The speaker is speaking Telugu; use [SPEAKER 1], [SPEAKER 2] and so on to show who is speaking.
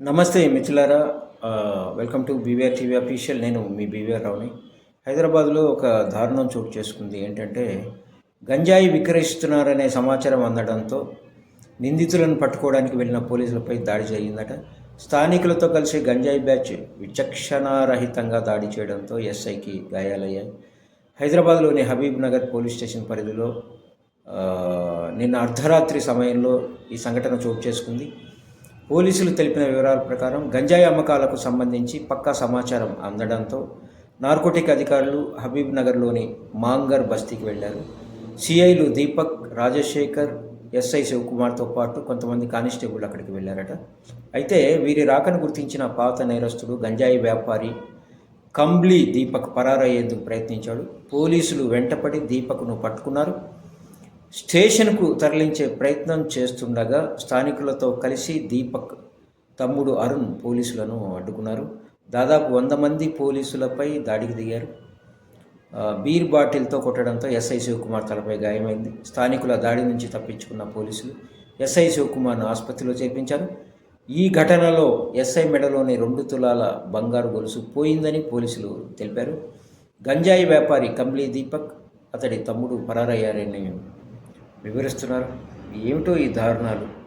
[SPEAKER 1] నమస్తే మిత్రులారా. Welcome to BVR TV official. నేను మీ బీవీఆర్ రావుని హైదరాబాద్లో ఒక దారుణం చోటు చేసుకుంది. ఏంటంటే గంజాయి విక్రయిస్తున్నారనే సమాచారం అందడంతో నిందితులను పట్టుకోవడానికి వెళ్ళిన పోలీసులపై దాడి జరిగిందట. స్థానికులతో కలిసి గంజాయి బ్యాచ్ విచక్షణారహితంగా దాడి చేయడంతో ఎస్ఐకి గాయాలయ్యాయి. హైదరాబాద్లోని హబీబ్ నగర్ పోలీస్ స్టేషన్ పరిధిలో నిన్న అర్ధరాత్రి సమయంలో ఈ సంఘటన చోటు చేసుకుంది. పోలీసులు తెలిపిన వివరాల ప్రకారం గంజాయి అమ్మకాలకు సంబంధించి పక్కా సమాచారం అందడంతో నార్కోటిక్ అధికారులు హబీబ్ నగర్లోని మాంగర్ బస్తీకి వెళ్ళారు సిఐలు దీపక్ రాజశేఖర్ ఎస్ఐ శివకుమార్తో పాటు కొంతమంది కానిస్టేబుల్ అక్కడికి వెళ్ళారట. అయితే వీరి రాకను గుర్తించిన పాత నేరస్తుడు గంజాయి వ్యాపారి కంబ్లీ దీపక్ పరారయ్యేందుకు ప్రయత్నించాడు. పోలీసులు వెంటపడి దీపక్ను పట్టుకున్నారు. స్టేషన్కు తరలించే ప్రయత్నం చేస్తుండగా స్థానికులతో కలిసి దీపక్ తమ్ముడు అరుణ్ పోలీసులను అడ్డుకున్నారు. దాదాపు వంద మంది పోలీసులపై దాడికి దిగారు. బీర్ బాటిల్తో కొట్టడంతో ఎస్ఐ శివకుమార్ తలపై గాయమైంది. స్థానికుల దాడి నుంచి తప్పించుకున్న పోలీసులు ఎస్ఐ శివకుమార్ను ఆసుపత్రిలో చేర్పించారు. ఈ ఘటనలో ఎస్ఐ మెడలోని రెండు తులాల బంగారు గొలుసు పోయిందని పోలీసులు తెలిపారు. గంజాయి వ్యాపారి కంబ్లీ దీపక్ అతడి తమ్ముడు పరారయ్యారని వివరిస్తున్నారు. ఏమిటో ఈ దారుణాలు?